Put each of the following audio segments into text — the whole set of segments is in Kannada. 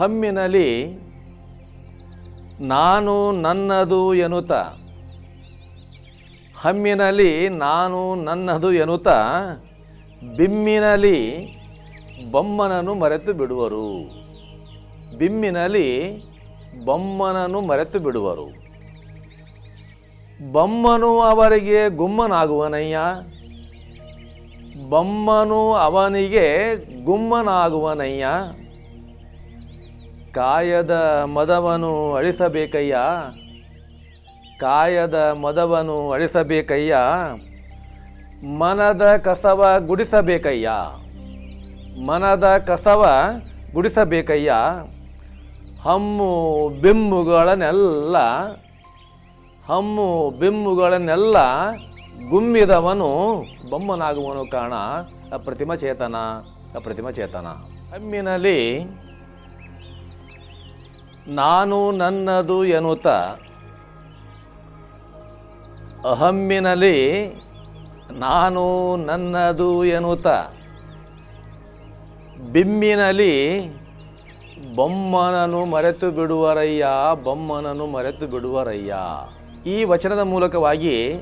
ಹಮ್ಮಿನಲ್ಲಿ ನಾನು ನನ್ನದು ಎನ್ನುತ್ತ. ಹಮ್ಮಿನಲ್ಲಿ ನಾನು ನನ್ನದು ಎನ್ನುತ್ತ. ಬಿಮ್ಮಿನಲ್ಲಿ ಬೊಮ್ಮನನ್ನು ಮರೆತು ಬಿಡುವರು. ಬಿಮ್ಮಿನಲ್ಲಿ ಬೊಮ್ಮನನ್ನು ಮರೆತು ಬಿಡುವರು. ಬೊಮ್ಮನು ಅವರಿಗೆ ಗುಮ್ಮನಾಗುವನಯ್ಯ? ಬೊಮ್ಮನು ಅವನಿಗೆ ಗುಮ್ಮನಾಗುವನಯ್ಯ? ಕಾಯದ ಮದವನು ಅಳಿಸಬೇಕಯ್ಯ. ಕಾಯದ ಮದವನು ಅಳಿಸಬೇಕಯ್ಯ. ಮನದ ಕಸವ ಗುಡಿಸಬೇಕಯ್ಯ. ಮನದ ಕಸವ ಗುಡಿಸಬೇಕಯ್ಯ. ಹಮ್ಮು ಬಿಮ್ಮುಗಳನ್ನೆಲ್ಲ ಹಮ್ಮು ಬಿಮ್ಮುಗಳನ್ನೆಲ್ಲ ಗುಮ್ಮಿದವನು ಬೊಮ್ಮನಾಗುವನು ಕಾಣ. ಅಪ್ರತಿಮ ಚೇತನ ಅಪ್ರತಿಮ ಚೇತನ. ಹಮ್ಮಿನಲ್ಲಿ ನಾನು ನನ್ನದು ಎನ್ನುತ್ತ ಅಹಮ್ಮಿನಲ್ಲಿ ನಾನು ನನ್ನದು ಎನ್ನುತ್ತ ಬಿಮ್ಮಿನಲ್ಲಿ ಬೊಮ್ಮನನು ಮರೆತು ಬಿಡುವರಯ್ಯ ಬೊಮ್ಮನನು ಮರೆತು ಬಿಡುವರಯ್ಯ. ಈ ವಚನದ ಮೂಲಕವಾಗಿ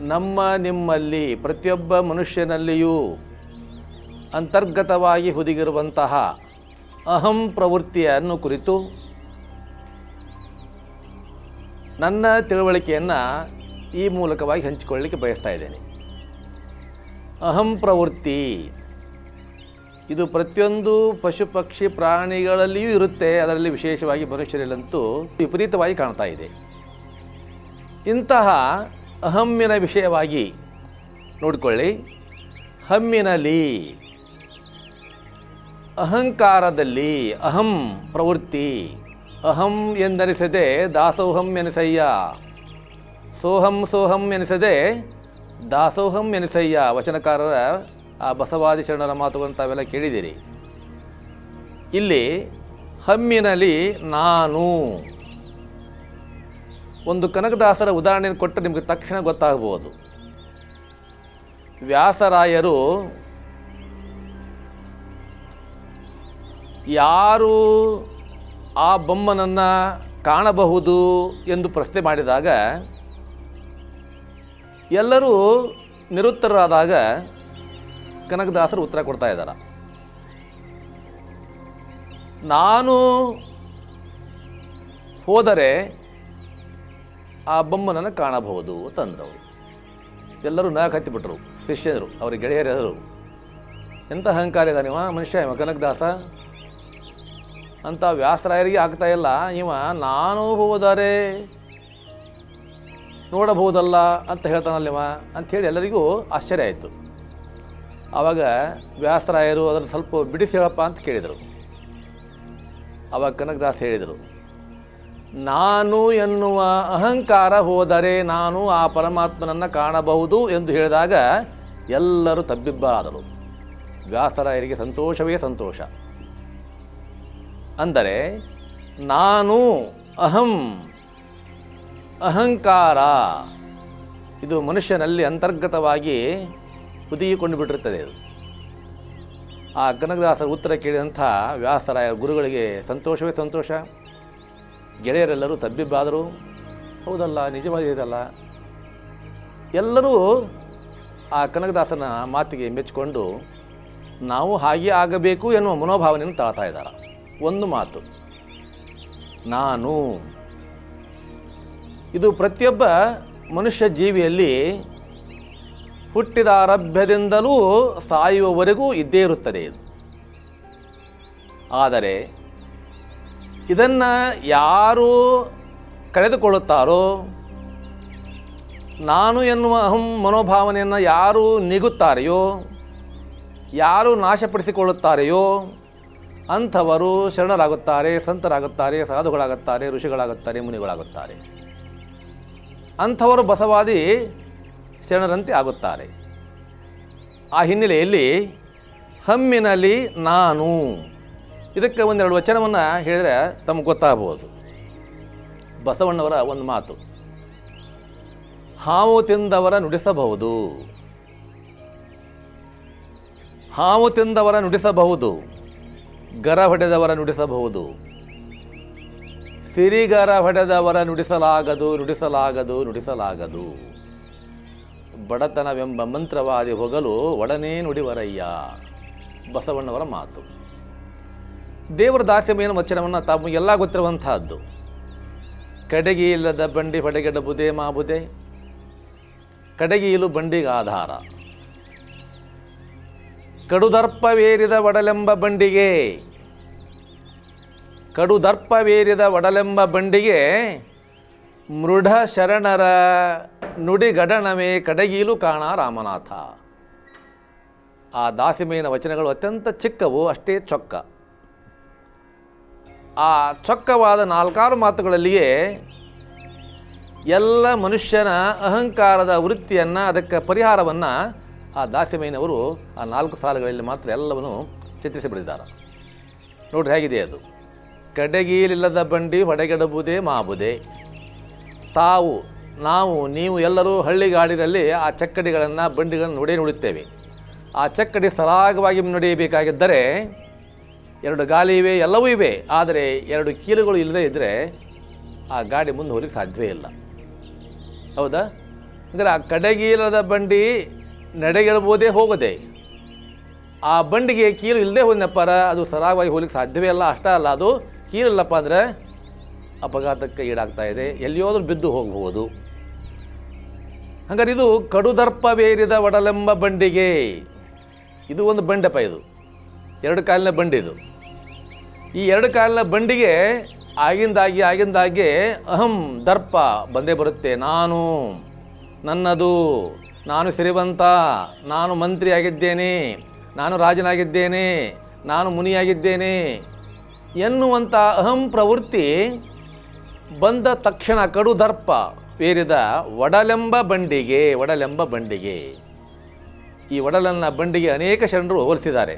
ನಮ್ಮ ನಿಮ್ಮಲ್ಲಿ, ಪ್ರತಿಯೊಬ್ಬ ಮನುಷ್ಯನಲ್ಲಿಯೂ ಅಂತರ್ಗತವಾಗಿ ಹುದುಗಿರುವಂತಹ ಅಹಂ ಪ್ರವೃತ್ತಿಯನ್ನು ಕುರಿತು ನನ್ನ ತಿಳುವಳಿಕೆಯನ್ನು ಈ ಮೂಲಕವಾಗಿ ಹಂಚಿಕೊಳ್ಳಲಿಕ್ಕೆ ಬಯಸ್ತಾ ಇದ್ದೇನೆ. ಅಹಂ ಪ್ರವೃತ್ತಿ ಇದು ಪ್ರತಿಯೊಂದು ಪಶು ಪಕ್ಷಿ ಪ್ರಾಣಿಗಳಲ್ಲಿಯೂ ಇರುತ್ತೆ, ಅದರಲ್ಲಿ ವಿಶೇಷವಾಗಿ ಮನುಷ್ಯರಲ್ಲಂತೂ ವಿಪರೀತವಾಗಿ ಕಾಣ್ತಾ ಇದೆ. ಇಂತಹ ಅಹಮ್ಮಿನ ವಿಷಯವಾಗಿ ನೋಡಿಕೊಳ್ಳಿ. ಹಮ್ಮಿನಲ್ಲಿ ಅಹಂಕಾರದಲ್ಲಿ ಅಹಂ ಪ್ರವೃತ್ತಿ. ಅಹಂ ಎಂದನಿಸದೆ ದಾಸೋಹಂ ಎನಿಸಯ್ಯ. ಸೋಹಂ ಸೋಹಂ ಎನಿಸದೆ ದಾಸೋಹಂ ಎನಿಸಯ್ಯ. ವಚನಕಾರರ ಆ ಬಸವಾದಿ ಶರಣರ ಮಾತುಗಳನ್ನು ತಾವೆಲ್ಲ ಕೇಳಿದ್ದೀರಿ. ಇಲ್ಲಿ ಹಮ್ಮಿನಲ್ಲಿ ನಾನು. ಒಂದು ಕನಕದಾಸರ ಉದಾಹರಣೆ ಕೊಟ್ಟು ನಿಮಗೆ ತಕ್ಷಣ ಗೊತ್ತಾಗಬಹುದು ವ್ಯಾಸರಾಯರು ಯಾರು ಆ ಬೊಮ್ಮನನ್ನು ಕಾಣಬಹುದು ಎಂದು ಪ್ರಶ್ನೆ ಮಾಡಿದಾಗ, ಎಲ್ಲರೂ ನಿರುತ್ತರರಾದಾಗ ಕನಕದಾಸರು ಉತ್ತರ ಕೊಡ್ತಾ ಇದ್ದಾರೆ. ನಾನು ಹೋದರೆ ಆ ಬೊಮ್ಮನನ್ನು ಕಾಣಬಹುದು ಅಂತಂದ್ರವರು ಎಲ್ಲರೂ ನಾಲ್ಕು ಹತ್ತಿಬಿಟ್ರು, ಶಿಷ್ಯರು ಅವ್ರ ಗೆಳೆಯರೆಲ್ಲರು. ಎಂಥ ಅಹಂಕಾರ ಇದ್ದಾನೆ ಮನುಷ್ಯ ಕನಕದಾಸ? ಅಂತ ವ್ಯಾಸರಾಯರಿಗೆ ಆಗ್ತಾ ಇಲ್ಲ. ಇವ, ನಾನು ಹೋದರೆ ನೋಡಬಹುದಲ್ಲ ಅಂತ ಹೇಳ್ತಾನಲ್ಲಿವ ಅಂಥೇಳಿ ಎಲ್ಲರಿಗೂ ಆಶ್ಚರ್ಯ ಆಯಿತು. ಆವಾಗ ವ್ಯಾಸರಾಯರು ಅದನ್ನು ಸ್ವಲ್ಪ ಬಿಡಿಸಿ ಹೇಳಪ್ಪ ಅಂತ ಕೇಳಿದರು. ಆವಾಗ ಕನಕದಾಸ್ ಹೇಳಿದರು, ನಾನು ಎನ್ನುವ ಅಹಂಕಾರ ಹೋದರೆ ನಾನು ಆ ಪರಮಾತ್ಮನನ್ನು ಕಾಣಬಹುದು ಎಂದು ಹೇಳಿದಾಗ ಎಲ್ಲರೂ ತಬ್ಬಿಬ್ಬರಾದರು ವ್ಯಾಸರಾಯರಿಗೆ ಸಂತೋಷವೇ ಸಂತೋಷ. ಅಂದರೆ ನಾನು ಅಹಂ, ಅಹಂಕಾರ. ಇದು ಮನುಷ್ಯನಲ್ಲಿ ಅಂತರ್ಗತವಾಗಿ ಹುದುಗಿಕೊಂಡು ಬಿಟ್ಟಿರುತ್ತದೆ ಅದು. ಆ ಕನಕದಾಸರ ಉತ್ತರ ಕೇಳಿದಂಥ ವ್ಯಾಸರಾಯ ಗುರುಗಳಿಗೆ ಸಂತೋಷವೇ ಸಂತೋಷ. ಗೆಳೆಯರೆಲ್ಲರೂ ತಬ್ಬಿಬ್ಬಾದರು, ಹೌದಲ್ಲ ನಿಜವಾಗಿರಲ್ಲ ಎಲ್ಲರೂ ಆ ಕನಕದಾಸನ ಮಾತಿಗೆ ಮೆಚ್ಚಿಕೊಂಡು, ನಾವು ಹಾಗೆ ಆಗಬೇಕು ಎನ್ನುವ ಮನೋಭಾವನೆಯನ್ನು ತಾಳ್ತಾ ಇದ್ದಾರೆ. ಒಂದು ಮಾತು. ನಾನು. ಇದು ಪ್ರತಿಯೊಬ್ಬ ಮನುಷ್ಯ ಜೀವಿಯಲ್ಲಿ ಹುಟ್ಟಿದ ಆರಭ್ಯದಿಂದಲೂ ಸಾಯುವವರೆಗೂ ಇದ್ದೇ ಇರುತ್ತದೆ ಇದು. ಆದರೆ ಇದನ್ನು ಯಾರು ಕಳೆದುಕೊಳ್ಳುತ್ತಾರೋ, ನಾನು ಎನ್ನುವ ಅಹಂ ಮನೋಭಾವನೆಯನ್ನು ಯಾರು ನೀಗುತ್ತಾರೆಯೋ, ಯಾರು ನಾಶಪಡಿಸಿಕೊಳ್ಳುತ್ತಾರೆಯೋ ಅಂಥವರು ಶರಣರಾಗುತ್ತಾರೆ, ಸಂತರಾಗುತ್ತಾರೆ, ಸಾಧುಗಳಾಗುತ್ತಾರೆ, ಋಷಿಗಳಾಗುತ್ತಾರೆ, ಮುನಿಗಳಾಗುತ್ತಾರೆ. ಅಂಥವರು ಬಸವಾದಿ ಶರಣರಂತೆ ಆಗುತ್ತಾರೆ. ಆ ಹಿನ್ನೆಲೆಯಲ್ಲಿ ಹಮ್ಮಿನಲ್ಲಿ ನಾನು. ಇದಕ್ಕೆ ಒಂದೆರಡು ವಚನವನ್ನು ಹೇಳಿದರೆ ತಮಗೆ ಗೊತ್ತಾಗಬಹುದು ಬಸವಣ್ಣವರ ಒಂದು ಮಾತು. ಹಾವು ತಿಂದವರ ನುಡಿಸಬಹುದು. ಹಾವು ತಿಂದವರ ನುಡಿಸಬಹುದು. ಗರ ಹೊಡೆದವರ ನುಡಿಸಬಹುದು. ಸಿರಿಗರ ಹೊಡೆದವರ ನುಡಿಸಲಾಗದು ನುಡಿಸಲಾಗದು ನುಡಿಸಲಾಗದು. ಬಡತನವೆಂಬ ಮಂತ್ರವಾದಿ ಹೋಗಲು ಒಡನೇ ನುಡಿವರಯ್ಯ. ಬಸವಣ್ಣವರ ಮಾತು. ದೇವರ ದಾಸ್ಯಮೇನ ವಚನವನ್ನು ತಾವು ಎಲ್ಲ ಗೊತ್ತಿರುವಂತಹದ್ದು. ಕಡೆಗೆ ಇಲ್ಲದ ಬಂಡಿ ಹೊಡೆಗೆಡಬುದೇ ಮಾಬುದೆ. ಇಲು ಬಂಡಿಗೆ ಆಧಾರ ಕಡುದರ್ಪವೇರಿದ ಒಡಲೆಂಬ ಬಂಡಿಗೆ. ಕಡುದರ್ಪವೇರಿದ ಒಡಲೆಂಬ ಬಂಡಿಗೆ ಮೃಢ ಶರಣರ ನುಡಿಗಡಣವೇ ಕಡಗೀಲು ಕಾಣ ರಾಮನಾಥ. ಆ ದಾಸಿಮೇನ ವಚನಗಳು ಅತ್ಯಂತ ಚಿಕ್ಕವು, ಅಷ್ಟೇ ಚೊಕ್ಕ. ಆ ಚೊಕ್ಕವಾದ ನಾಲ್ಕಾರು ಮಾತುಗಳಲ್ಲಿಯೇ ಎಲ್ಲ ಮನುಷ್ಯನ ಅಹಂಕಾರದ ವೃತ್ತಿಯನ್ನು ಅದಕ್ಕೆ ಪರಿಹಾರವನ್ನು ಆ ದಾಸಿಮಯ್ಯನವರು ಆ ನಾಲ್ಕು ಸಾಲುಗಳಲ್ಲಿ ಮಾತ್ರ ಎಲ್ಲವನ್ನು ಚಿತ್ರಿಸಿ ಬಿಡಿದ್ದಾರೆ ನೋಡ್ರಿ ಹೇಗಿದೆ ಅದು. ಕಡೆಗೀಲಿಲ್ಲದ ಬಂಡಿ ಹೊಡೆಗೆಡಬುದೇ ಮಾಬುದೇ ತಾವು, ನಾವು, ನೀವು ಎಲ್ಲರೂ ಹಳ್ಳಿಗಾಡಿನಲ್ಲಿ ಆ ಚಕ್ಕಡಿಗಳನ್ನು, ಬಂಡಿಗಳನ್ನು ನೋಡೇ ನೋಡುತ್ತೇವೆ ಆ ಚಕ್ಕಡಿ ಸರಾಗವಾಗಿ ನಡೆಯಬೇಕಾಗಿದ್ದರೆ ಎರಡು ಗಾಲಿ ಇವೆ, ಎಲ್ಲವೂ ಇವೆ. ಆದರೆ ಎರಡು ಕೀಲುಗಳು ಇಲ್ಲದೇ ಇದ್ದರೆ ಆ ಗಾಡಿ ಮುಂದೆ ಹೋಗ್ಲಿಕ್ಕೆ ಸಾಧ್ಯವೇ ಇಲ್ಲ. ಹೌದಾ? ಅಂದರೆ ಆ ಕಡೆಗೀಲದ ಬಂಡಿ ನಡೆಗೆಳಬೋದೇ ಹೋಗದೆ. ಆ ಬಂಡಿಗೆ ಕೀಲು ಇಲ್ಲದೆ ಹೋದ್ನಪ್ಪಾರ ಅದು ಸರಾಗವಾಗಿ ಹೋಗ್ಲಿಕ್ಕೆ ಸಾಧ್ಯವೇ ಇಲ್ಲ, ಅಷ್ಟೇ ಅಲ್ಲ, ಅದು ಕೀಲಿಲ್ಲಪ್ಪ ಅಂದರೆ ಅಪಘಾತಕ್ಕೆ ಈಡಾಗ್ತಾ ಇದೆ, ಎಲ್ಲಿಯೋದ್ರೂ ಬಿದ್ದು ಹೋಗಬಹುದು ಹಂಗಾರೆ ಇದು ಕಡುದರ್ಪವೇರಿದ ಒಡಲೆಂಬ ಬಂಡಿಗೆ. ಇದು ಒಂದು ಬಂಡೆಪ್ಪ ಇದು, ಎರಡು ಕಾಲಿನ ಬಂಡಿ ಇದು. ಈ ಎರಡು ಕಾಲಿನ ಬಂಡಿಗೆ ಆಗಿಂದಾಗಿ ಆಗಿಂದಾಗೆ ಅಹಂ ದರ್ಪ ಬಂದೇ ಬರುತ್ತೆ, ನಾನು ನನ್ನದು. ನಾನು ಸಿರಿವಂತ, ನಾನು ಮಂತ್ರಿ ಆಗಿದ್ದೇನೆ ನಾನು ರಾಜನಾಗಿದ್ದೇನೆ, ನಾನು ಮುನಿಯಾಗಿದ್ದೇನೆ ಎನ್ನುವಂಥ ಅಹಂ ಪ್ರವೃತ್ತಿ ಬಂದ ತಕ್ಷಣ ಕಡು ದರ್ಪ ಏರಿದ ಒಡಲೆಂಬ ಬಂಡಿಗೆ ಒಡಲೆಂಬ ಬಂಡಿಗೆ. ಈ ಒಡಲನ್ನ ಬಂಡಿಗೆ ಅನೇಕ ಶರಣರು ಹೋಲಿಸಿದ್ದಾರೆ.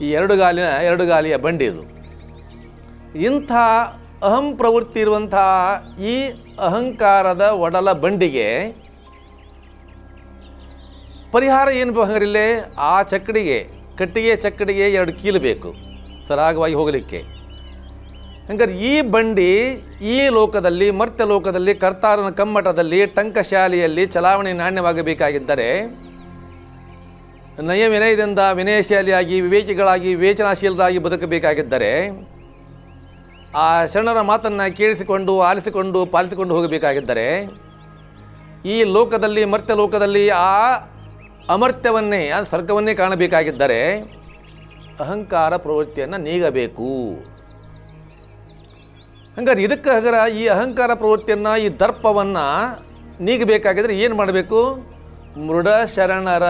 ಈ ಎರಡು ಗಾಲಿನ, ಎರಡು ಗಾಲಿಯ ಬಂಡಿ ಇದು. ಇಂಥ ಅಹಂ ಪ್ರವೃತ್ತಿ ಇರುವಂಥ ಈ ಅಹಂಕಾರದ ಒಡಲ ಬಂಡಿಗೆ ಪರಿಹಾರ ಏನು ಹಂಗಾರಿಲ್ಲೇ ಆ ಚಕ್ಕಡಿಗೆ, ಕಟ್ಟಿಗೆ ಚಕ್ಕಡಿಗೆ ಎರಡು ಕೀಲು ಬೇಕು. ಸರಾಗವಾಗಿ ಹೋಗಲಿಕ್ಕೆ. ಹಂಗಾರೆ ಈ ಬಂಡಿ ಈ ಲೋಕದಲ್ಲಿ, ಮರ್ತ್ಯ ಲೋಕದಲ್ಲಿ, ಕರ್ತಾರನ ಕಮ್ಮಟದಲ್ಲಿ ಟಂಕಶಾಲೆಯಲ್ಲಿ ಚಲಾವಣೆ ನಾಣ್ಯವಾಗಬೇಕಾಗಿದ್ದರೆ, ನಯ ವಿನಯದಿಂದ ವಿನಯಶಾಲಿಯಾಗಿ, ವಿವೇಕಿಗಳಾಗಿ, ವಿವೇಚನಾಶೀಲರಾಗಿ ಬದುಕಬೇಕಾಗಿದ್ದರೆ, ಆ ಶರಣರ ಮಾತನ್ನು ಕೇಳಿಸಿಕೊಂಡು, ಆಲಿಸಿಕೊಂಡು, ಪಾಲಿಸಿಕೊಂಡು ಹೋಗಬೇಕಾಗಿದ್ದರೆ, ಈ ಲೋಕದಲ್ಲಿ, ಮರ್ತ್ಯ ಲೋಕದಲ್ಲಿ ಆ ಅಮರ್ತ್ಯವನ್ನೇ ಆ ಸ್ವರ್ಗವನ್ನೇ ಕಾಣಬೇಕಾಗಿದ್ದರೆ ಅಹಂಕಾರ ಪ್ರವೃತ್ತಿಯನ್ನು ನೀಗಬೇಕು. ಹಂಗಾರೆ ಇದಕ್ಕೆ ಹಗರ ಈ ಅಹಂಕಾರ ಪ್ರವೃತ್ತಿಯನ್ನು, ಈ ದರ್ಪವನ್ನು ನೀಗಬೇಕಾಗಿದ್ದರೆ ಏನು ಮಾಡಬೇಕು? ಮೃಡ ಶರಣರ,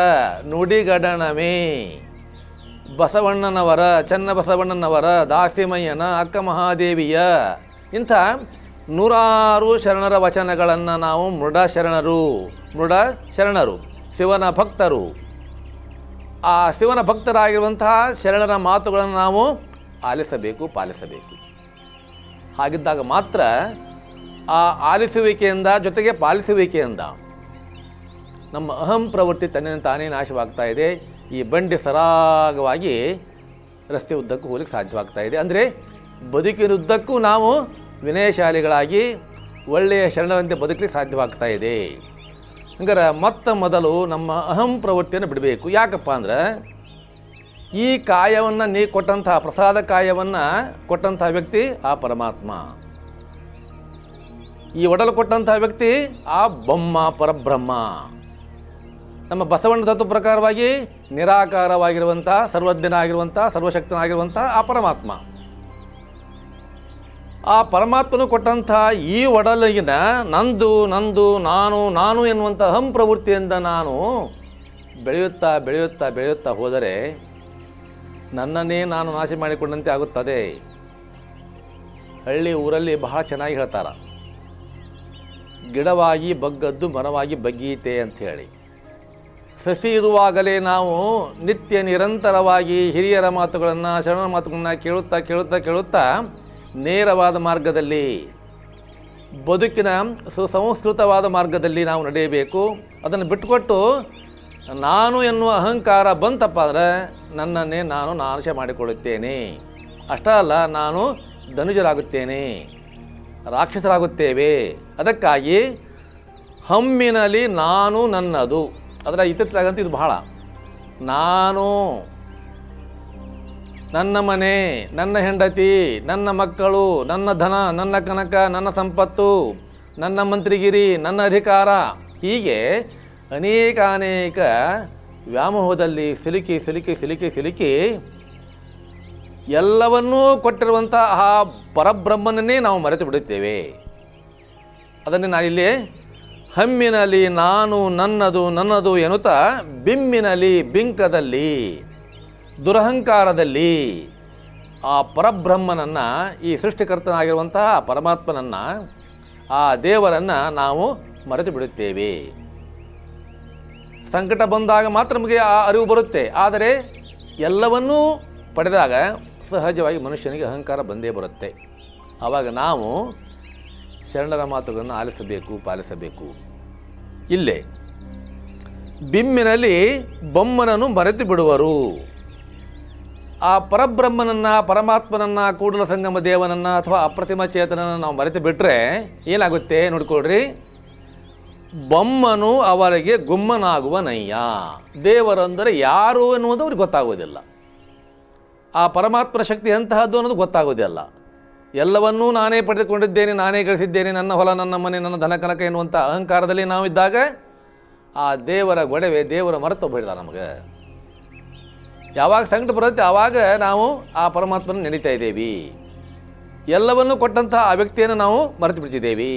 ನುಡಿಗಡಣಮೇ. ಬಸವಣ್ಣನವರ, ಚನ್ನ ಬಸವಣ್ಣನವರ, ದಾಸಿಮಯ್ಯನ, ಅಕ್ಕ ಮಹಾದೇವಿಯ ಇಂಥ ನೂರಾರು ಶರಣರ ವಚನಗಳನ್ನು ನಾವು ಮೃಡ ಶರಣರು ಮೃಡ ಶರಣರು. ಶಿವನ ಭಕ್ತರು. ಆ ಶಿವನ ಭಕ್ತರಾಗಿರುವಂತಹ ಶರಣರ ಮಾತುಗಳನ್ನು ನಾವು ಆಲಿಸಬೇಕು, ಪಾಲಿಸಬೇಕು. ಹಾಗಿದ್ದಾಗ ಮಾತ್ರ ಆ ಆಲಿಸುವಿಕೆಯಿಂದ ಜೊತೆಗೆ ಪಾಲಿಸುವಿಕೆಯಿಂದ ನಮ್ಮ ಅಹಂ ಪ್ರವೃತ್ತಿ ತನ್ನಿಂದ ತಾನೇ ನಾಶವಾಗ್ತಾ ಇದೆ. ಈ ಬಂಡಿ ಸರಾಗವಾಗಿ ರಸ್ತೆ ಉದ್ದಕ್ಕೂ ಹೋಗ್ಲಿಕ್ಕೆ ಸಾಧ್ಯವಾಗ್ತಾ ಇದೆ. ಅಂದರೆ ಬದುಕಿನುದ್ದಕ್ಕೂ ನಾವು ವಿನಯಶಾಲಿಗಳಾಗಿ ಒಳ್ಳೆಯ ಶರಣರಂತೆ ಬದುಕಲಿಕ್ಕೆ ಸಾಧ್ಯವಾಗ್ತಾ ಇದೆ. ಹಂಗಾರೆ ಮೊತ್ತ ಮೊದಲು ನಮ್ಮ ಅಹಂ ಪ್ರವೃತ್ತಿಯನ್ನು ಬಿಡಬೇಕು. ಯಾಕಪ್ಪ ಅಂದ್ರೆ ಈ ಕಾಯವನ್ನು ನೀ ಕೊಟ್ಟಂತಹ ಪ್ರಸಾದ ಕಾಯವನ್ನು ಕೊಟ್ಟಂತಹ ವ್ಯಕ್ತಿ ಆ ಪರಮಾತ್ಮ. ಈ ಒಡಲು ಕೊಟ್ಟಂತಹ ವ್ಯಕ್ತಿ ಆ ಬೊಮ್ಮ ಪರಬ್ರಹ್ಮ. ನಮ್ಮ ಬಸವಣ್ಣ ತತ್ವ ಪ್ರಕಾರವಾಗಿ ನಿರಾಕಾರವಾಗಿರುವಂಥ ಸರ್ವಜ್ಞನಾಗಿರುವಂಥ ಸರ್ವಶಕ್ತನಾಗಿರುವಂಥ ಆ ಪರಮಾತ್ಮ. ಆ ಪರಮಾತ್ಮನು ಕೊಟ್ಟಂತಹ ಈ ಒಡಲಿನ ನಂದು ನಂದು, ನಾನು ನಾನು ಎನ್ನುವಂಥ ಅಹಂ ಪ್ರವೃತ್ತಿಯಿಂದ ನಾನು ಬೆಳೆಯುತ್ತಾ ಬೆಳೆಯುತ್ತಾ ಬೆಳೆಯುತ್ತಾ ಹೋದರೆ ನನ್ನನ್ನೇ ನಾನು ನಾಶ ಮಾಡಿಕೊಂಡಂತೆ ಆಗುತ್ತದೆ. ಹಳ್ಳಿ ಊರಲ್ಲಿ ಬಹಳ ಚೆನ್ನಾಗಿ ಹೇಳ್ತಾರ. ಗಿಡವಾಗಿ ಬಗ್ಗದ್ದು ಮರವಾಗಿ ಬಗ್ಗೀತೆ ಅಂಥೇಳಿ. ಸಸಿ ಇರುವಾಗಲೇ ನಾವು ನಿತ್ಯ ನಿರಂತರವಾಗಿ ಹಿರಿಯರ ಮಾತುಗಳನ್ನು, ಶರಣರ ಮಾತುಗಳನ್ನು ಕೇಳುತ್ತಾ ಕೇಳುತ್ತಾ ಕೇಳುತ್ತಾ ನೇರವಾದ ಮಾರ್ಗದಲ್ಲಿ, ಬದುಕಿನ ಸುಸಂಸ್ಕೃತವಾದ ಮಾರ್ಗದಲ್ಲಿ ನಾವು ನಡೆಯಬೇಕು. ಅದನ್ನು ಬಿಟ್ಟುಕೊಟ್ಟು, ನಾನು ಎನ್ನುವ ಅಹಂಕಾರ ಬಂತಪ್ಪ ಅಂದರೆ ನನ್ನನ್ನೇ ನಾನು ನಾಶ ಮಾಡಿಕೊಳ್ಳುತ್ತೇನೆ. ಅಷ್ಟೇ ಅಲ್ಲ, ನಾನು ಧನುಜರಾಗುತ್ತೇನೆ, ರಾಕ್ಷಸರಾಗುತ್ತೇವೆ. ಅದಕ್ಕಾಗಿ ಹಮ್ಮಿನಲ್ಲಿ ನಾನು ನನ್ನದು. ಅದರ ಇತ್ತಿತ್ತಲಾಗಂತ ಇದು ಬಹಳ. ನಾನು ನನ್ನ ಮನೆ, ನನ್ನ ಹೆಂಡತಿ, ನನ್ನ ಮಕ್ಕಳು, ನನ್ನ ಧನ, ನನ್ನ ಕನಕ, ನನ್ನ ಸಂಪತ್ತು, ನನ್ನ ಮಂತ್ರಿಗಿರಿ, ನನ್ನ ಅಧಿಕಾರ. ಹೀಗೆ ಅನೇಕ ಅನೇಕ ವ್ಯಾಮೋಹದಲ್ಲಿ ಸಿಲುಕಿ ಸಿಲುಕಿ ಸಿಲುಕಿ ಸಿಲುಕಿ ಎಲ್ಲವನ್ನೂ ಕೊಟ್ಟಿರುವಂಥ ಆ ಪರಬ್ರಹ್ಮನನ್ನೇ ನಾವು ಮರೆತು ಬಿಡುತ್ತೇವೆ. ಅದನ್ನೇ ನಾನಿಲ್ಲಿ ಹಮ್ಮಿನಲ್ಲಿ ನಾನು ನನ್ನದು ನನ್ನದು ಎನ್ನುತ್ತಾ ಬಿಮ್ಮಿನಲ್ಲಿ ಬಿಂಕದಲ್ಲಿ ದುರಹಂಕಾರದಲ್ಲಿ ಆ ಪರಬ್ರಹ್ಮನನ್ನು, ಈ ಸೃಷ್ಟಿಕರ್ತನಾಗಿರುವಂತಹ ಪರಮಾತ್ಮನನ್ನು, ಆ ದೇವರನ್ನು ನಾವು ಮರೆತು ಬಿಡುತ್ತೇವೆ. ಸಂಕಟ ಬಂದಾಗ ಮಾತ್ರ ನಮಗೆ ಆ ಅರಿವು ಬರುತ್ತೆ. ಆದರೆ ಎಲ್ಲವನ್ನೂ ಪಡೆದಾಗ ಸಹಜವಾಗಿ ಮನುಷ್ಯನಿಗೆ ಅಹಂಕಾರ ಬಂದೇ ಬರುತ್ತೆ. ಆವಾಗ ನಾವು ಶರಣರ ಮಾತುಗಳನ್ನು ಆಲಿಸಬೇಕು, ಪಾಲಿಸಬೇಕು. ಇಲ್ಲೇ ಬಿಮ್ಮಿನಲ್ಲಿ ಬೊಮ್ಮನನ್ನು ಮರೆತು ಬಿಡುವರು. ಆ ಪರಬ್ರಹ್ಮನನ್ನು, ಪರಮಾತ್ಮನನ್ನು, ಕೂಡಲ ಸಂಗಮ ದೇವನನ್ನು ಅಥವಾ ಅಪ್ರತಿಮ ಚೇತನನ್ನು ನಾವು ಮರೆತು ಬಿಟ್ಟರೆ ಏನಾಗುತ್ತೆ ನೋಡಿಕೊಳ್ಳ್ರಿ ಬೊಮ್ಮನು ಅವರಿಗೆ ಗುಮ್ಮನಾಗುವ ನಯ್ಯ. ದೇವರಂದರೆ ಯಾರು ಎನ್ನುವುದು ಅವ್ರಿಗೆ ಗೊತ್ತಾಗೋದಿಲ್ಲ. ಆ ಪರಮಾತ್ಮನ ಶಕ್ತಿ ಎಂತಹದ್ದು ಅನ್ನೋದು ಗೊತ್ತಾಗೋದಿಲ್ಲ. ಎಲ್ಲವನ್ನೂ ನಾನೇ ಪಡೆದುಕೊಂಡಿದ್ದೇನೆ, ನಾನೇ ಗಳಿಸಿದ್ದೇನೆ, ನನ್ನ ಹೊಲ, ನನ್ನ ಮನೆ, ನನ್ನ ಧನ ಕನಕ ಎನ್ನುವಂಥ ಅಹಂಕಾರದಲ್ಲಿ ನಾವಿದ್ದಾಗ ಆ ದೇವರ ಗೊಡವೆ ದೇವರ ಮರೆತು ಬಿಡಲ್ಲ ನಮಗೆ. ಯಾವಾಗ ಸಂಕಟ ಬರುತ್ತೆ ಆವಾಗ ನಾವು ಆ ಪರಮಾತ್ಮನ ನೆನೀತಾ ಇದ್ದೇವೆ. ಎಲ್ಲವನ್ನೂ ಕೊಟ್ಟಂತಹ ಆ ವ್ಯಕ್ತಿಯನ್ನು ನಾವು ಮರೆತು ಬಿಡ್ತಿದ್ದೇವೆ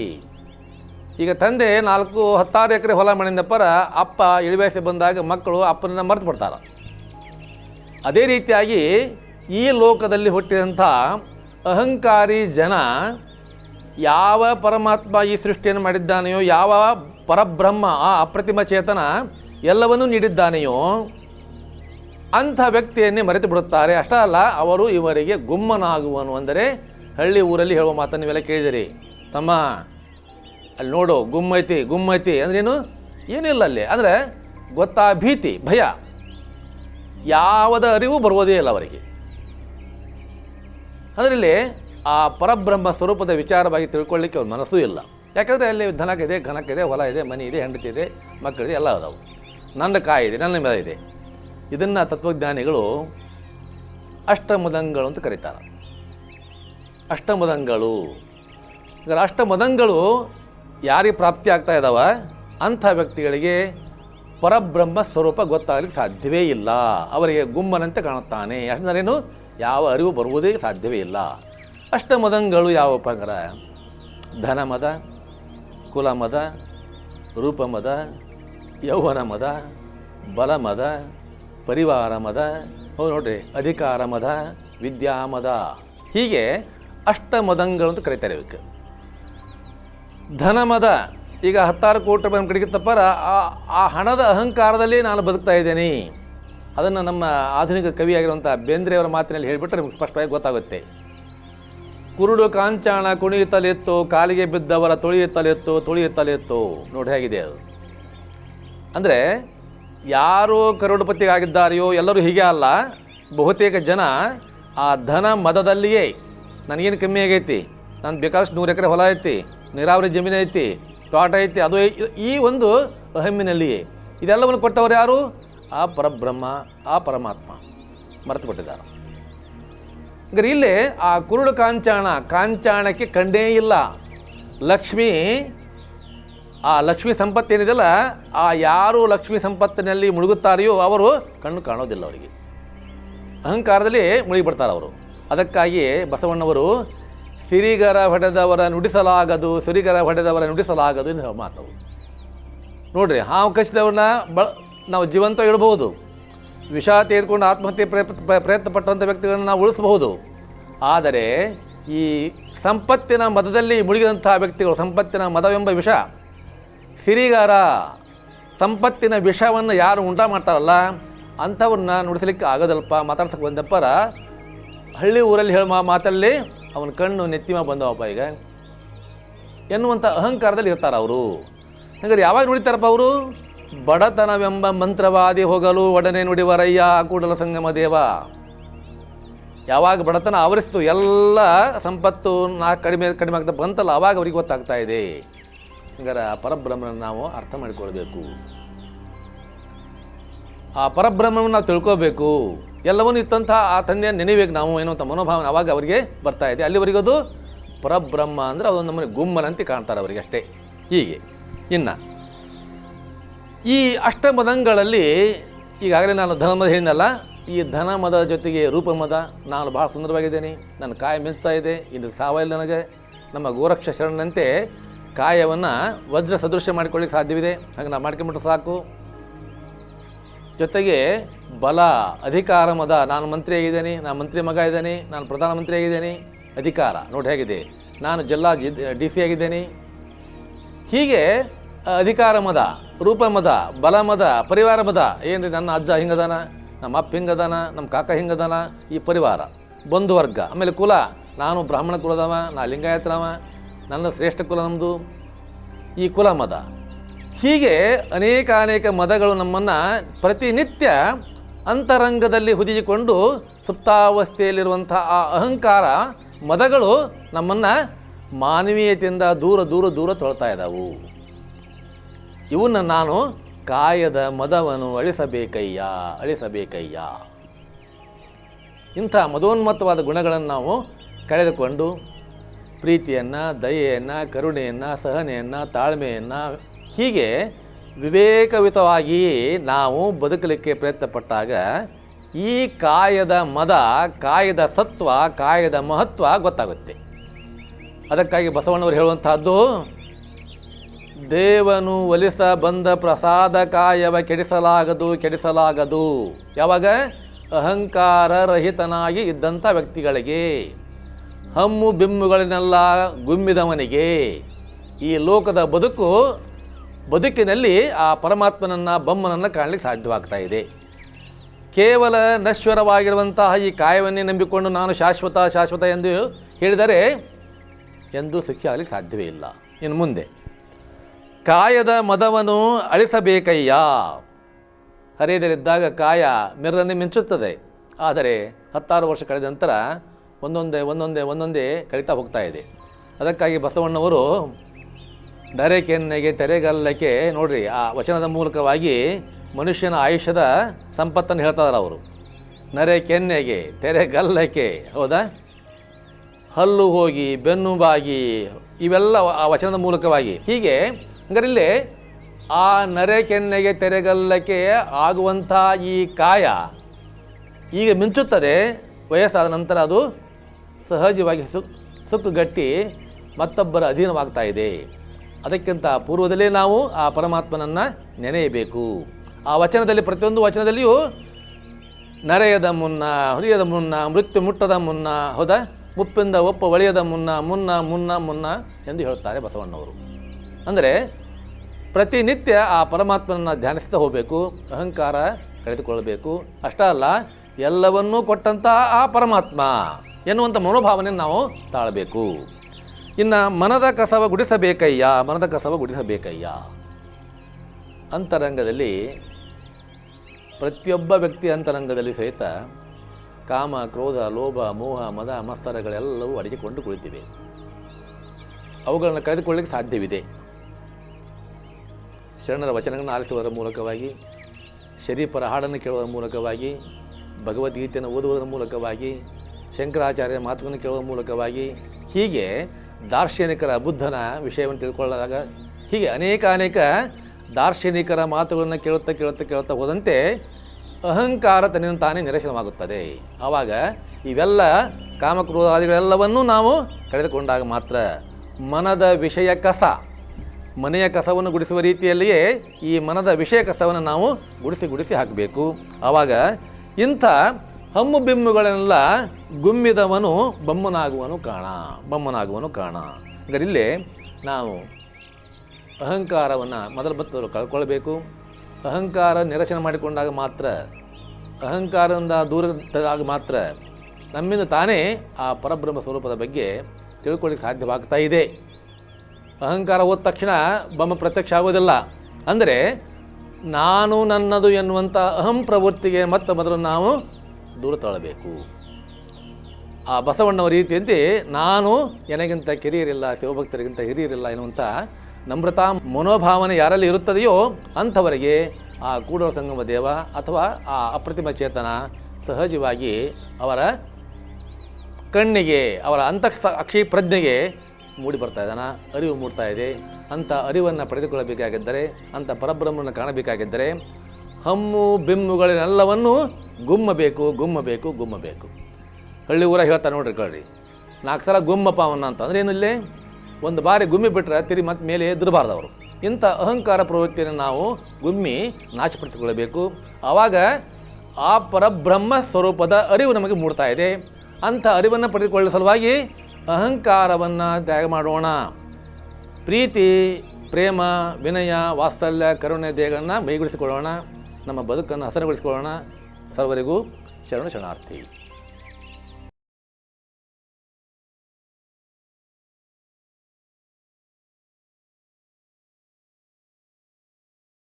ಈಗ ತಂದೆ ನಾಲ್ಕು ಹತ್ತಾರು ಎಕರೆ ಹೊಲ ಮನೆಯಿಂದ ಪರ ಅಪ್ಪ ಇಳಿವಯಸ್ಸು ಬಂದಾಗ ಮಕ್ಕಳು ಅಪ್ಪನನ್ನು ಮರೆತು ಬಿಡ್ತಾರೆ. ಅದೇ ರೀತಿಯಾಗಿ ಈ ಲೋಕದಲ್ಲಿ ಹುಟ್ಟಿದಂಥ ಅಹಂಕಾರಿ ಜನ ಯಾವ ಪರಮಾತ್ಮ ಈ ಸೃಷ್ಟಿಯನ್ನು ಮಾಡಿದ್ದಾನೆಯೋ, ಯಾವ ಪರಬ್ರಹ್ಮ ಆ ಅಪ್ರತಿಮ ಚೇತನ ಎಲ್ಲವನ್ನೂ ನೀಡಿದ್ದಾನೆಯೋ ಅಂಥ ವ್ಯಕ್ತಿಯನ್ನೇ ಮರೆತು ಬಿಡುತ್ತಾರೆ ಅಷ್ಟೇ ಅಲ್ಲ ಅವರು ಇವರಿಗೆ ಗುಮ್ಮನಾಗುವನು ಅಂದರೆ ಹಳ್ಳಿ ಊರಲ್ಲಿ ಹೇಳುವ ಮಾತನ್ನು ನೀವೆಲ್ಲ ಕೇಳಿದಿರಿ. ತಮ್ಮ, ಅಲ್ಲಿ ನೋಡು, ಗುಮ್ಮೈತಿ ಗುಮ್ಮೈತಿ ಅಂದ್ರೇನು ಏನಿಲ್ಲ ಅಲ್ಲಿ. ಅಂದರೆ ಗೊತ್ತಾ ಭೀತಿ, ಭಯ. ಯಾವುದ ಅರಿವು ಬರುವುದೇ ಇಲ್ಲ ಅವರಿಗೆ. ಅದರಲ್ಲಿ ಆ ಪರಬ್ರಹ್ಮ ಸ್ವರೂಪದ ವಿಚಾರವಾಗಿ ತಿಳ್ಕೊಳ್ಳಿಕ್ಕೆ ಅವ್ರ ಮನಸ್ಸೂ ಇಲ್ಲ. ಯಾಕಂದರೆ ಅಲ್ಲಿ ಧನಕ್ಕಿದೆ, ಘನಕ್ಕಿದೆ, ಹೊಲ ಇದೆ, ಮನೆ ಇದೆ, ಹೆಂಡತಿ ಇದೆ, ಮಕ್ಕಳಿದೆ, ಎಲ್ಲ ಅದಾವು. ನನ್ನ ಕಾಯಿದೆ, ನನ್ನ ಮೇಲೆ ಇದೆ. ಇದನ್ನು ತತ್ವಜ್ಞಾನಿಗಳು ಅಷ್ಟಮದಂಗಳು ಅಂತ ಕರೀತಾರೆ. ಅಷ್ಟಮದಂಗಳು ಅಷ್ಟಮದಂಗಳು ಯಾರಿಗೆ ಪ್ರಾಪ್ತಿ ಆಗ್ತಾ ಇದ್ದಾವ ಅಂಥ ವ್ಯಕ್ತಿಗಳಿಗೆ ಪರಬ್ರಹ್ಮ ಸ್ವರೂಪ ಗೊತ್ತಾಗಲಿಕ್ಕೆ ಸಾಧ್ಯವೇ ಇಲ್ಲ. ಅವರಿಗೆ ಗುಮ್ಮನಂತೆ ಕಾಣುತ್ತಾನೆ. ಯಾಕಂದ್ರೇನು? ಯಾವ ಅರಿವು ಬರುವುದೇ ಸಾಧ್ಯವೇ ಇಲ್ಲ. ಅಷ್ಟಮದಂಗಳು ಯಾವಪ್ಪ ಅಂದ್ರೆ ಧನಮದ, ಕುಲಮದ, ರೂಪಮದ ಯೌವನ ಮದ ಬಲಮದ ಪರಿವಾರ ಮದ ಹೌದು ನೋಡ್ರಿ ಅಧಿಕಾರ ಮದ ವಿದ್ಯಾಮದ. ಹೀಗೆ ಅಷ್ಟಮದಂಗಳು ಅಂತ ಕರೀತಾರೆ ಇವಕ್ಕೆ ಧನಮದ, ಈಗ ಹತ್ತಾರು ಕೋಟಿ ರೂಪಾಯಿ ನಮ್ಮ ಆ- ಆ ಹಣದ ಅಹಂಕಾರದಲ್ಲಿ ನಾನು ಬದುಕ್ತಾ ಇದ್ದೇನೆ. ಅದನ್ನು ನಮ್ಮ ಆಧುನಿಕ ಕವಿಯಾಗಿರುವಂಥ ಬೇಂದ್ರೆಯವರ ಮಾತಿನಲ್ಲಿ ಹೇಳಿಬಿಟ್ರೆ ನಿಮ್ಗೆ ಸ್ಪಷ್ಟವಾಗಿ ಗೊತ್ತಾಗುತ್ತೆ. ಕುರುಡು ಕಾಂಚಾಣ ಕುಣಿಯುತ್ತಲೆತ್ತು, ಕಾಲಿಗೆ ಬಿದ್ದವರ ತುಳಿಯುತ್ತಲೆತ್ತು ತುಳಿಯುತ್ತಲೆತ್ತು. ನೋಡಿ ಹೇಗಿದೆ ಅದು. ಅಂದರೆ ಯಾರು ಕರೋಡಪತಿಗಾಗಿದ್ದಾರೆಯೋ ಎಲ್ಲರೂ ಹೀಗೆ ಅಲ್ಲ. ಬಹುತೇಕ ಜನ ಆ ಧನ ಮದದಲ್ಲಿಯೇ ನನಗೇನು ಕಮ್ಮಿ ಆಗೈತಿ? ನಾನು ಬೇಕಾದಷ್ಟು ನೂರು ಎಕರೆ ಹೊಲ ಐತಿ, ನೀರಾವರಿ ಜಮೀನು ಐತಿ, ತೋಟ ಐತಿ, ಅದು ಈ ಒಂದು ಅಹಮ್ಮಿನಲ್ಲಿಯೇ. ಇದೆಲ್ಲವನ್ನು ಕೊಟ್ಟವರು ಯಾರು? ಆ ಪರಬ್ರಹ್ಮ, ಆ ಪರಮಾತ್ಮ. ಮರೆತು ಕೊಟ್ಟಿದ್ದಾರೆ ಹಂಗಾರೆ ಇಲ್ಲಿ ಆ ಕುರುಡು ಕಾಂಚಾಣ, ಕಾಂಚಾಣಕ್ಕೆ ಕಂಡೇ ಇಲ್ಲ. ಲಕ್ಷ್ಮಿ ಆ ಲಕ್ಷ್ಮಿ ಸಂಪತ್ತು ಏನಿದೆಯಲ್ಲ, ಆ ಯಾರು ಲಕ್ಷ್ಮಿ ಸಂಪತ್ತಿನಲ್ಲಿ ಮುಳುಗುತ್ತಾರೆಯೋ ಅವರು ಕಣ್ಣು ಕಾಣೋದಿಲ್ಲ ಅವರಿಗೆ. ಅಹಂಕಾರದಲ್ಲಿ ಮುಳುಗಿಬಿಡ್ತಾರೆ ಅವರು. ಅದಕ್ಕಾಗಿ ಬಸವಣ್ಣವರು, ಸಿರಿಗರ ಹೊಡೆದವರ ನುಡಿಸಲಾಗದು, ಸಿರಿಗರ ಹೊಡೆದವರ ನುಡಿಸಲಾಗದು ಎಂದು ಮಾತವು ನೋಡ್ರಿ ಹಾವು ಕಚ್ಚಿದವ್ರನ್ನ ಬ ನಾವು ಜೀವಂತ ಇಡಬಹುದು. ವಿಷ ತೆಗೆದುಕೊಂಡು ಆತ್ಮಹತ್ಯೆ ಪ್ರಯತ್ನ ಪ್ರಯತ್ನ ವ್ಯಕ್ತಿಗಳನ್ನು ನಾವು ಉಳಿಸಬಹುದು. ಆದರೆ ಈ ಸಂಪತ್ತಿನ ಮದದಲ್ಲಿ ಮುಳುಗಿದಂತಹ ವ್ಯಕ್ತಿಗಳು, ಸಂಪತ್ತಿನ ಮದವೆಂಬ ವಿಷ ಸಿರಿಗಾರ ಸಂಪತ್ತಿನ ವಿಷವನ್ನು ಯಾರು ಉಂಟ ಮಾಡ್ತಾರಲ್ಲ, ಅಂಥವ್ರನ್ನ ನುಡಿಸಲಿಕ್ಕೆ ಆಗೋದಲ್ಪ ಮಾತಾಡ್ಸಕ್ಕೆ ಬಂದಪ್ಪರ ಹಳ್ಳಿ ಊರಲ್ಲಿ ಹೇಳುವ ಮಾತಲ್ಲಿ ಅವನ ಕಣ್ಣು ನೆತ್ತಿಮ ಬಂದವಪ್ಪ ಈಗ. ಎನ್ನುವಂಥ ಅಹಂಕಾರದಲ್ಲಿ ಇರ್ತಾರೆ ಅವರು. ಹಂಗಾರೆ ಯಾವಾಗ ನುಡಿತಾರಪ್ಪ ಅವರು? ಬಡತನವೆಂಬ ಮಂತ್ರವಾದಿ ಹೋಗಲು ಒಡನೆ ನುಡಿವರಯ್ಯ, ಕೂಡಲ ಸಂಗಮ ದೇವ. ಯಾವಾಗ ಬಡತನ ಆವರಿಸ್ತು, ಎಲ್ಲ ಸಂಪತ್ತು ನಾ ಕಡಿಮೆ ಕಡಿಮೆ ಆಗ್ತಾ ಬಂತಲ್ಲ, ಅವಾಗ ಅವ್ರಿಗೆ ಗೊತ್ತಾಗ್ತಾ ಇದೆ. ಹಂಗಾರೆ ಆ ಪರಬ್ರಹ್ಮನ ನಾವು ಅರ್ಥ ಮಾಡಿಕೊಳ್ಬೇಕು. ಆ ಪರಬ್ರಹ್ಮವನ್ನು ನಾವು ತಿಳ್ಕೋಬೇಕು. ಎಲ್ಲವನ್ನೂ ಇತ್ತಂಥ ಆ ತಂದೆಯ ನೆನೆಯಬೇಕು ನಾವು ಎನ್ನುವಂಥ ಮನೋಭಾವನೆ ಅವಾಗ ಅವರಿಗೆ ಬರ್ತಾ ಇದೆ. ಅಲ್ಲಿವರೆಗೂ ಅದು ಪರಬ್ರಹ್ಮ ಅಂದರೆ ಅದೊಂದು ನಮ್ಮನೆ ಗುಮ್ಮನಂತೆ ಕಾಣ್ತಾರೆ ಅವರಿಗೆ ಅಷ್ಟೇ. ಹೀಗೆ. ಇನ್ನು ಈ ಅಷ್ಟಮದಂಗಳಲ್ಲಿ ಈಗಾಗಲೇ ನಾನು ಧನಮದ ಹೇಳಿದ್ನಲ್ಲ, ಈ ಧನಮದ ಜೊತೆಗೆ ರೂಪಮದ ನಾನು ಭಾಳ ಸುಂದರವಾಗಿದ್ದೇನೆ. ನನ್ನ ಕಾಯ ಮಿಂಚ್ತಾ ಇದೆ. ಇದು ಸಾವಯವ ನನಗೆ, ನಮ್ಮ ಗೋರಕ್ಷ ಶರಣಂತೆ ಕಾಯವನ್ನು ವಜ್ರ ಸದೃಶ್ಯ ಮಾಡಿಕೊಳ್ಳಿಕ್ಕೆ ಸಾಧ್ಯವಿದೆ. ಹಾಗೆ ನಾವು ಮಾಡ್ಕೊಂಬಿಟ್ರೆ ಸಾಕು. ಜೊತೆಗೆ ಬಲ ಅಧಿಕಾರ ಮದ. ನಾನು ಮಂತ್ರಿ ಆಗಿದ್ದೇನೆ ನಾನು ಮಂತ್ರಿ ಮಗ ಇದ್ದೇನೆ, ನಾನು ಪ್ರಧಾನಮಂತ್ರಿ ಆಗಿದ್ದೇನೆ. ಅಧಿಕಾರ, ನೋಡಿ ಹೇಗಿದೆ. ನಾನು ಜಿಲ್ಲಾ ಜಿ, ಡಿ ಸಿ ಆಗಿದ್ದೇನೆ. ಹೀಗೆ ಅಧಿಕಾರ ಮದ, ರೂಪ ಮದ, ಬಲ ಮದ, ಪರಿವಾರ ಮದ. ಏನ್ರಿ ನನ್ನ ಅಜ್ಜ ಹಿಂಗದಾನ, ನಮ್ಮ ಅಪ್ಪ ಹಿಂಗದಾನ, ನಮ್ಮ ಕಾಕ ಹಿಂಗದಾನ? ಈ ಪರಿವಾರ ಬಂಧುವರ್ಗ ಆಮೇಲೆ ಕುಲ, ನಾನು ಬ್ರಾಹ್ಮಣ ಕುಲದವ, ನಾ ಲಿಂಗಾಯತನವ. ನನ್ನ ಶ್ರೇಷ್ಠ ಕುಲ ನಮ್ಮದು ಈ ಕುಲ ಮದ. ಹೀಗೆ ಅನೇಕ ಅನೇಕ ಮದಗಳು ನಮ್ಮನ್ನು ಪ್ರತಿನಿತ್ಯ ಅಂತರಂಗದಲ್ಲಿ ಹುದಿಸಿಕೊಂಡು ಸುಪ್ತಾವಸ್ಥೆಯಲ್ಲಿರುವಂಥ ಆ ಅಹಂಕಾರ ಮದಗಳು ನಮ್ಮನ್ನು ಮಾನವೀಯತೆಯಿಂದ ದೂರ ದೂರ ದೂರ ತೊಳ್ತಾ ಇದ್ದಾವು ಇವನ್ನ ನಾನು ಕಾಯದ ಮದವನ್ನು ಅಳಿಸಬೇಕಯ್ಯ ಅಳಿಸಬೇಕಯ್ಯ. ಇಂಥ ಮದೋನ್ಮತ್ತವಾದ ಗುಣಗಳನ್ನು ನಾವು ಕಳೆದುಕೊಂಡು ಪ್ರೀತಿಯನ್ನು, ದಯೆಯನ್ನು, ಕರುಣೆಯನ್ನು, ಸಹನೆಯನ್ನು, ತಾಳ್ಮೆಯನ್ನು ಹೀಗೆ ವಿವೇಕಯುತವಾಗಿ ನಾವು ಬದುಕಲಿಕ್ಕೆ ಪ್ರಯತ್ನಪಟ್ಟಾಗ ಈ ಕಾಯದ ಮದ, ಕಾಯದ ಸತ್ವ, ಕಾಯದ ಮಹತ್ವ ಗೊತ್ತಾಗುತ್ತೆ. ಅದಕ್ಕಾಗಿ ಬಸವಣ್ಣವರು ಹೇಳುವಂತಹದ್ದು, ದೇವನು ಒಲಿಸ ಬಂದ ಪ್ರಸಾದ ಕಾಯವ ಕೆಡಿಸಲಾಗದು ಕೆಡಿಸಲಾಗದು. ಯಾವಾಗ? ಅಹಂಕಾರ ರಹಿತನಾಗಿ ಇದ್ದಂಥ ವ್ಯಕ್ತಿಗಳಿಗೆ. ಹಮ್ಮು ಬಿಮ್ಮುಗಳನ್ನೆಲ್ಲ ಗುಮ್ಮಿದವನಿಗೆ. ಈ ಲೋಕದ ಬದುಕು ಬದುಕಿನಲ್ಲಿ ಆ ಪರಮಾತ್ಮನನ್ನು ಬೊಮ್ಮನನ್ನು ಕಾಣಲಿಕ್ಕೆ ಸಾಧ್ಯವಾಗ್ತಾ ಇದೆ. ಕೇವಲ ನಶ್ವರವಾಗಿರುವಂತಹ ಈ ಕಾಯವನ್ನೇ ನಂಬಿಕೊಂಡು ನಾನು ಶಾಶ್ವತ ಶಾಶ್ವತ ಎಂದು ಹೇಳಿದರೆ ಎಂದೂ ಆಗಲಿಕ್ಕೆ ಸಾಧ್ಯವೇ ಇಲ್ಲ. ಇನ್ನು ಮುಂದೆ, ಕಾಯದ ಮದವನ್ನು ಅಳಿಸಬೇಕಯ್ಯ. ಹರಿಯದಲ್ಲಿದ್ದಾಗ ಕಾಯ ಮಿರ್ರನ್ನೇ ಮಿಂಚುತ್ತದೆ. ಆದರೆ ಹತ್ತಾರು ವರ್ಷ ಕಳೆದ ನಂತರ ಒಂದೊಂದೇ ಒಂದೊಂದೇ ಒಂದೊಂದೇ ಕಳೀತಾ ಹೋಗ್ತಾ ಇದೆ. ಅದಕ್ಕಾಗಿ ಬಸವಣ್ಣವರು ದರೆ ಕೆನ್ನೆಗೆ ತೆರೆಗಲ್ಲಕ್ಕೆ ನೋಡ್ರಿ, ಆ ವಚನದ ಮೂಲಕವಾಗಿ ಮನುಷ್ಯನ ಆಯುಷ್ಯದ ಸಂಪತ್ತನ್ನು ಹೇಳ್ತಾರೆ ಅವರು. ನರೆ ಕೆನ್ನೆಗೆ ತೆರೆಗಲ್ಲಕ್ಕೆ, ಹೌದಾ? ಹಲ್ಲು ಹೋಗಿ, ಬೆನ್ನು ಬಾಗಿ, ಇವೆಲ್ಲ ಆ ವಚನದ ಮೂಲಕವಾಗಿ. ಹೀಗೆ ಹಂಗಾರೆ ಇಲ್ಲಿ ಆ ನರೆ ಕೆನ್ನೆಗೆ ತೆರೆಗಲ್ಲಕ್ಕೆ ಆಗುವಂಥ ಈ ಕಾಯ ಈಗ ಮಿಂಚುತ್ತದೆ, ವಯಸ್ಸಾದ ನಂತರ ಅದು ಸಹಜವಾಗಿ ಸುಕ್, ಸುಕ್ಕುಗಟ್ಟಿ ಮತ್ತೊಬ್ಬರ ಅಧೀನವಾಗ್ತಾ ಇದೆ. ಅದಕ್ಕಿಂತ ಪೂರ್ವದಲ್ಲೇ ನಾವು ಆ ಪರಮಾತ್ಮನನ್ನು ನೆನೆಯಬೇಕು. ಆ ವಚನದಲ್ಲಿ, ಪ್ರತಿಯೊಂದು ವಚನದಲ್ಲಿಯೂ ನರೆಯದ ಮುನ್ನ, ಹುರಿಯದ ಮುನ್ನ, ಮೃತ್ಯು ಮುಟ್ಟದ ಮುನ್ನ, ಹೌದಾ? ಮುಪ್ಪಿಂದ ಒಪ್ಪ ಒಳೆಯದ ಮುನ್ನ ಮುನ್ನ ಮುನ್ನ ಮುನ್ನ ಎಂದು ಹೇಳುತ್ತಾರೆ ಬಸವಣ್ಣವರು. ಅಂದರೆ ಪ್ರತಿನಿತ್ಯ ಆ ಪರಮಾತ್ಮನನ್ನು ಧ್ಯಾನಿಸ್ತಾ ಹೋಗಬೇಕು, ಅಹಂಕಾರ ಕಳೆದುಕೊಳ್ಳಬೇಕು ಅಷ್ಟೇ ಅಲ್ಲ ಎಲ್ಲವನ್ನೂ ಕೊಟ್ಟಂತಹ ಆ ಪರಮಾತ್ಮ. ಎನ್ನುವಂಥ ಮನೋಭಾವನೆ ನಾವು ತಾಳಬೇಕು. ಇನ್ನು ಮನದ ಕಸವ ಗುಡಿಸಬೇಕಯ್ಯ, ಮನದ ಕಸವ ಗುಡಿಸಬೇಕಯ್ಯ. ಅಂತರಂಗದಲ್ಲಿ ಪ್ರತಿಯೊಬ್ಬ ವ್ಯಕ್ತಿ ಅಂತರಂಗದಲ್ಲಿ ಸಹಿತ ಕಾಮ, ಕ್ರೋಧ, ಲೋಭ, ಮೋಹ, ಮದ, ಮತ್ಸರಗಳೆಲ್ಲವೂ ಅಡಗಿಕೊಂಡು ಕುಳಿತಿವೆ. ಅವುಗಳನ್ನು ಕಳೆದುಕೊಳ್ಳಿಕ್ಕೆ ಸಾಧ್ಯವಿದೆ. ಶರಣರ ವಚನಗಳನ್ನು ಆಲಿಸುವುದರ ಮೂಲಕವಾಗಿ, ಶರೀಫರ ಹಾಡನ್ನು ಕೇಳುವುದರ ಮೂಲಕವಾಗಿ, ಭಗವದ್ಗೀತೆಯನ್ನು ಓದುವುದರ ಮೂಲಕವಾಗಿ ಶಂಕರಾಚಾರ್ಯ ಮಾತುಗಳನ್ನು ಕೇಳುವ ಮೂಲಕವಾಗಿ ಹೀಗೆ ದಾರ್ಶನಿಕರ ಬುದ್ಧನ ವಿಷಯವನ್ನು ತಿಳ್ಕೊಳ್ಳದಾಗ ಹೀಗೆ ಅನೇಕ ಅನೇಕ ದಾರ್ಶನಿಕರ ಮಾತುಗಳನ್ನು ಕೇಳುತ್ತಾ ಕೇಳುತ್ತಾ ಕೇಳುತ್ತಾ ಹೋದಂತೆ ಅಹಂಕಾರ ತನ್ನಿಂದ ತಾನೇ ನಿರಸನವಾಗುತ್ತದೆ ಆವಾಗ ಇವೆಲ್ಲ ಕಾಮಕ್ರೋಧಾದಿಗಳೆಲ್ಲವನ್ನೂ ನಾವು ಕಳೆದುಕೊಂಡಾಗ ಮಾತ್ರ ಮನದ ವಿಷಯ ಕಸ, ಮನೆಯ ಕಸವನ್ನು ಗುಡಿಸುವ ರೀತಿಯಲ್ಲಿಯೇ ಈ ಮನದ ವಿಷಯ ಕಸವನ್ನು ನಾವು ಗುಡಿಸಿ ಗುಡಿಸಿ ಹಾಕಬೇಕು. ಆವಾಗ ಇಂಥ ಹಮ್ಮು ಬಿಮ್ಮುಗಳನ್ನೆಲ್ಲ ಗುಮ್ಮಿದವನು ಬೊಮ್ಮನಾಗುವನು ಕಾಣ ಬೊಮ್ಮನಾಗುವನು ಕಾಣ. ಅಂದರೆ ಇಲ್ಲಿ ನಾವು ಅಹಂಕಾರವನ್ನು ಮೊದಲ ಬತ್ತವರು ಕಳ್ಕೊಳ್ಬೇಕು. ಅಹಂಕಾರ ನಿರಸನ ಮಾಡಿಕೊಂಡಾಗ ಮಾತ್ರ, ಅಹಂಕಾರದಿಂದ ದೂರದಾಗ ಮಾತ್ರ ನಮ್ಮಿಂದ ತಾನೇ ಆ ಪರಬ್ರಹ್ಮ ಸ್ವರೂಪದ ಬಗ್ಗೆ ತಿಳ್ಕೊಳ್ಳಿಕ್ಕೆ ಸಾಧ್ಯವಾಗ್ತಾ ಇದೆ. ಅಹಂಕಾರ ಹೋದ ತಕ್ಷಣ ಬೊಮ್ಮ ಪ್ರತ್ಯಕ್ಷ ಆಗೋದಿಲ್ಲ. ಅಂದರೆ ನಾನು ನನ್ನದು ಎನ್ನುವಂಥ ಅಹಂ ಪ್ರವೃತ್ತಿಗೆ ಮತ್ತೆ ಮೊದಲು ನಾವು ದೂರ ತಳ್ಳಬೇಕು. ಆ ಬಸವಣ್ಣವ ರೀತಿಯಂತೆ ನಾನು ನನಗಿಂತ ಕಿರಿಯರಿಲ್ಲ, ಶಿವಭಕ್ತರಿಗಿಂತ ಹಿರಿಯರಿಲ್ಲ ಎನ್ನುವಂಥ ನಮ್ರತಾ ಮನೋಭಾವನೆ ಯಾರಲ್ಲಿ ಇರುತ್ತದೆಯೋ ಅಂಥವರಿಗೆ ಆ ಕೂಡಲ ಸಂಗಮ ದೇವ ಅಥವಾ ಆ ಅಪ್ರತಿಮ ಚೇತನ ಸಹಜವಾಗಿ ಅವರ ಕಣ್ಣಿಗೆ, ಅವರ ಅಂತ ಅಕ್ಷಿ ಪ್ರಜ್ಞೆಗೆ ಮೂಡಿ ಬರ್ತಾ ಇದ್ದಾನ. ಅರಿವು ಮೂಡ್ತಾ ಇದೆ. ಅಂಥ ಅರಿವನ್ನು ಪಡೆದುಕೊಳ್ಳಬೇಕಾಗಿದ್ದರೆ, ಅಂಥ ಪರಬ್ರಹ್ಮನ ಕಾಣಬೇಕಾಗಿದ್ದರೆ ಹಮ್ಮು ಬಿಮ್ಮುಗಳನ್ನೆಲ್ಲವನ್ನು ಗುಮ್ಮಬೇಕು ಗುಮ್ಮಬೇಕು ಗುಮ್ಮಬೇಕು. ಹಳ್ಳಿ ಊರ ಹೇಳ್ತಾರೆ ನೋಡ್ರಿ ಕಳ್ರಿ. ನಾಲ್ಕು ಸಲ ಗುಮ್ಮಪ್ಪ ಅವನ್ನ ಅಂತಂದ್ರೆ ಏನಿಲ್ಲ? ಒಂದು ಬಾರಿ ಗುಮ್ಮಿ ಬಿಟ್ಟರೆ ತಿರಿ ಮತ್ತೆ ಮೇಲೆ ಎದುರಬಾರ್ದು ಅವರು. ಇಂಥ ಅಹಂಕಾರ ಪ್ರವೃತ್ತಿಯನ್ನು ನಾವು ಗುಮ್ಮಿ ನಾಶಪಡಿಸಿಕೊಳ್ಳಬೇಕು. ಆವಾಗ ಆ ಪರಬ್ರಹ್ಮ ಸ್ವರೂಪದ ಅರಿವು ನಮಗೆ ಮೂಡ್ತಾ ಇದೆ. ಅಂಥ ಅರಿವನ್ನು ಪಡೆದುಕೊಳ್ಳುವ ಸಲುವಾಗಿ ಅಹಂಕಾರವನ್ನು ತ್ಯಾಗ ಮಾಡೋಣ. ಪ್ರೀತಿ, ಪ್ರೇಮ, ವಿನಯ, ವಾತ್ಸಲ್ಯ, ಕರುಣೆ ದೇಹಗಳನ್ನು ಮೈಗೂಡಿಸಿಕೊಳ್ಳೋಣ. ನಮ್ಮ ಬದುಕನ್ನು ಹಸನಗೊಳಿಸಿಕೊಳ್ಳೋಣ. ಸರ್ವರಿಗೂ ಶರಣ ಶರಣಾರ್ಥಿ.